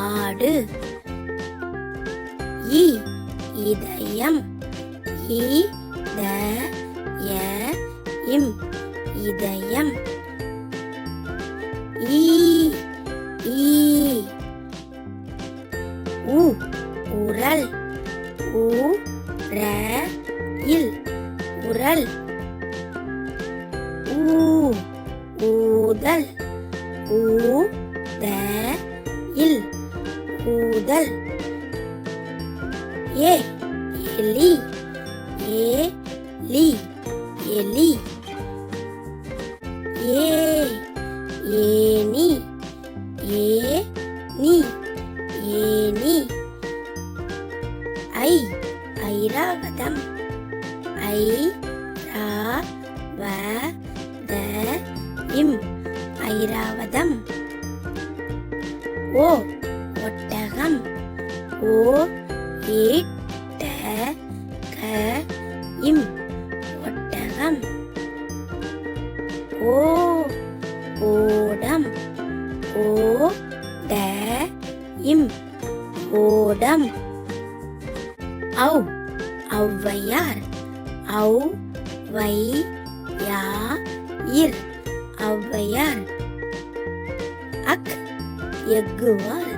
ஆடு இ இதயம். இ த ய இம் இதயம். ஈ ஈ உ உரல் உ ர இல் உரல் ஊ ஊதல். ஊ த முதல். ஏ எலி. ஏ லி. எலி. ஏ ஏனி ஏ நீ. ஏனி ஐ ஐராவதம். ஐ ரா வ த இம். ஐராவதம். ஓ ஒட்டகம். ஓ ஏ ட க இம். ஒட்டகம். ஓ ஓடம். ஓ ட இம். ஓடம். ஔ ஔவையார். ஔ வை யா இர் ஔவையார். அக் எக்குவார்